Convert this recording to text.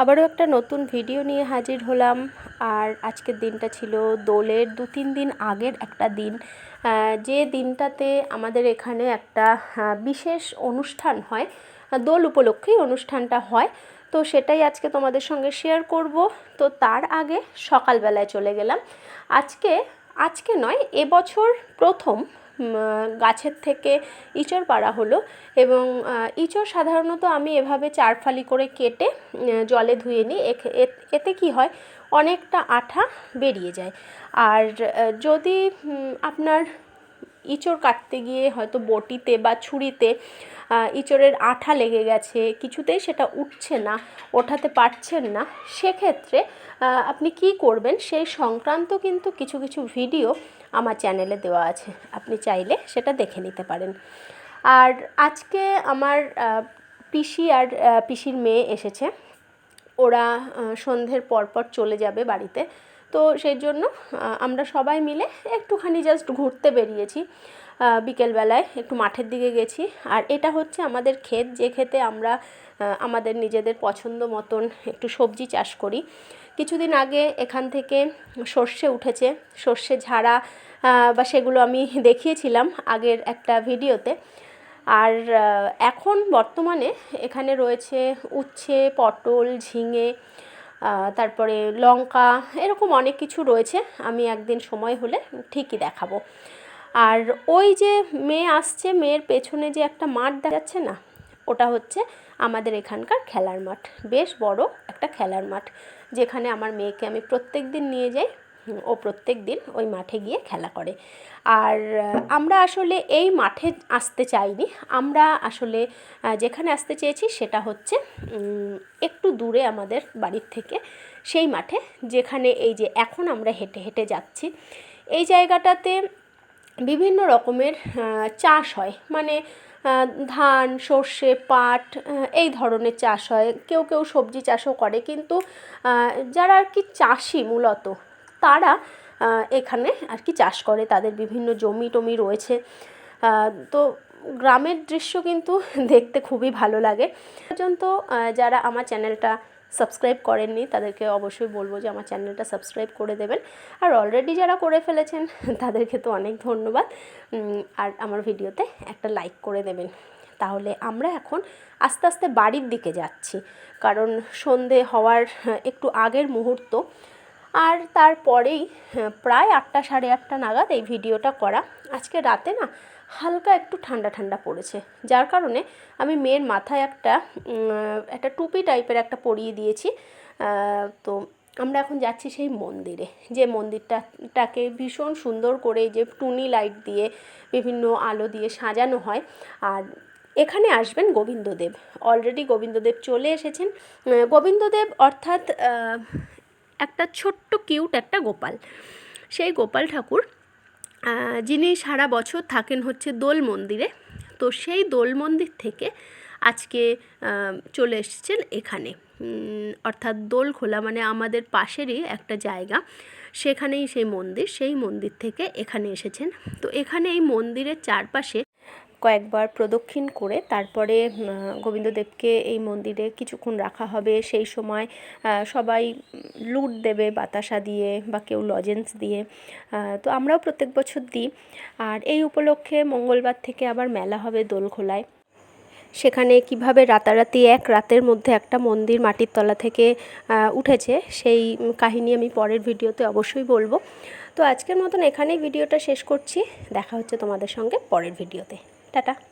আবারও একটা নতুন ভিডিও নিয়ে হাজির হলাম। আর আজকের দিনটা ছিল দোলের দু তিন দিন আগের একটা দিন। যে দিনটাতে আমাদের এখানে একটা বিশেষ অনুষ্ঠান হয়, দোল উপলক্ষেই অনুষ্ঠানটা হয়। তো সেটাই আজকে তোমাদের সঙ্গে শেয়ার করব। তো তার আগে সকালবেলায় চলে গেলাম। আজকে আজকে নয় এবছর প্রথম গাছের থেকে ইঁচড় পাড়া হলো এবং ইঁচড় সাধারণত আমি এভাবে চার ফালি করে কেটে জলে ধুয়ে নিই। এতে কি হয়? অনেকটা আঠা বেরিয়ে যায়। আর যদি আপনার ইঁচড় কাটতে গিয়ে হয়তো বটিতে বা ছুরিতে ইঁচড়ের আঠা লেগে গেছে, কিছুতেই সেটা উঠছে না, ওঠাতে পারছেন না, সেক্ষেত্রে আপনি কি করবেন? সেই সংক্রান্ত কিন্তু কিছু কিছু ভিডিও আমার চ্যানেলে দেওয়া আছে। আপনি চাইলে সেটা দেখে নিতে পারেন। আর আজকে আমার পিসি আর পিসির মেয়ে এসেছে। ওরা সন্ধ্যের পরপর চলে যাবে বাড়িতে। তো সেই জন্য আমরা সবাই মিলে একটুখানি জাস্ট ঘুরতে বেরিয়েছি। বিকেলবেলায় একটু মাঠের দিকে গেছি। আর এটা হচ্ছে আমাদের ক্ষেত, যে ক্ষেতে আমরা আমাদের নিজেদের পছন্দ মতন একটু সবজি চাষ করি। কিছুদিন আগে এখান থেকে সর্ষে উঠেছে। সর্ষে ঝাড়া বা সেগুলো আমি দেখিয়েছিলাম আগের একটা ভিডিওতে। আর এখন বর্তমানে এখানে রয়েছে উচ্ছে, পটল, ঝিঙে তারপরে লঙ্কা, এরকম অনেক কিছু রয়েছে। আমি একদিন সময় হলে ঠিকই দেখাবো। আর ওই যে মেয়ে আসছে, মেয়ের পেছনে যে একটা মাঠ দেখা যাচ্ছে না, ওটা হচ্ছে আমাদের এখানকার খেলার মাঠ। বেশ বড় একটা খেলার মাঠ, যেখানে আমার মেয়েকে আমি প্রত্যেক দিন নিয়ে যাই। ও প্রত্যেক দিন ওই মাঠে গিয়ে খেলা করে। আর আমরা আসলে এই মাঠে আসতে চাইনি। আমরা আসলে যেখানে আসতে চেয়েছি সেটা হচ্ছে একটু দূরে আমাদের বাড়ির থেকে সেই মাঠে, যেখানে এই যে এখন আমরা হেঁটে হেঁটে যাচ্ছি। এই জায়গাটাতে বিভিন্ন রকমের চাষ হয়। মানে ধান, সর্ষে, পাট এই ধরনের চাষ হয়। কেউ কেউ সবজি চাষও করে। কিন্তু যারা আর কি চাষি মূলত, তারা এখানে আর কি চাষ করে। তাদের বিভিন্ন জমি টমি রয়েছে তো গ্রামের দৃশ্য কিন্তু দেখতে খুবই ভালো লাগে। পর্যন্ত যারা আমার চ্যানেলটা সাবস্ক্রাইব করেননি, তাদেরকে অবশ্যই বলব যে আমার চ্যানেলটা সাবস্ক্রাইব করে দেবেন। আর অলরেডি যারা করে ফেলেছেন, তাদেরকে তো অনেক ধন্যবাদ। আর আমার ভিডিওতে একটা লাইক করে দেবেন। তাহলে আমরা এখন আস্তে আস্তে বাড়ির দিকে যাচ্ছি। কারণ সন্ধে হওয়ার একটু আগের মুহূর্ত। আর তারপরেই হ্যাঁ, প্রায় আটটা সাড়ে আটটা নাগাদ এই ভিডিওটা করা। আজকে রাতে না হালকা একটু ঠান্ডা ঠান্ডা পড়েছে। যার কারণে আমি মেয়ের মাথায় একটা একটা টুপি টাইপের একটা পরিয়ে দিয়েছি। তো আমরা এখন যাচ্ছি সেই মন্দিরে। যে মন্দিরটাটাকে ভীষণ সুন্দর করে যে টুনি লাইট দিয়ে বিভিন্ন আলো দিয়ে সাজানো হয়। আর এখানে আসবেন গোবিন্দদেব। অলরেডি গোবিন্দদেব চলে এসেছেন। গোবিন্দদেব অর্থাৎ একটা ছোট্ট কিউট একটা গোপাল। সেই গোপাল ঠাকুর যিনি সারা বছর থাকেন হচ্ছে দোল মন্দিরে, তো সেই দোল মন্দির থেকে আজকে চলে এসেছেন এখানে। অর্থাৎ দোল খোলা মানে আমাদের পাশেরই একটা জায়গা, সেখানেই সেই মন্দির সেই মন্দির থেকে এখানে এসেছেন। তো এখানে এই মন্দিরের চারপাশে কয়েকবার প্রদক্ষিণ করে তারপরে গোবিন্দদেবকে এই মন্দিরে কিছুক্ষণ রাখা হবে। সেই সময় সবাই লুট দেবে বাতাসা দিয়ে বা কেউ লজেন্স দিয়ে। তো আমরাও প্রত্যেক বছর দিই। আর এই উপলক্ষে মঙ্গলবার থেকে আবার মেলা হবে দোলখোলায়। সেখানে কীভাবে রাতারাতি এক রাতের মধ্যে একটা মন্দির মাটির তলা থেকে উঠেছে, সেই কাহিনী আমি পরের ভিডিওতে অবশ্যই বলব। তো আজকের মতন এখানেই ভিডিওটা শেষ করছি। দেখা হচ্ছে তোমাদের সঙ্গে পরের ভিডিওতে। Tata.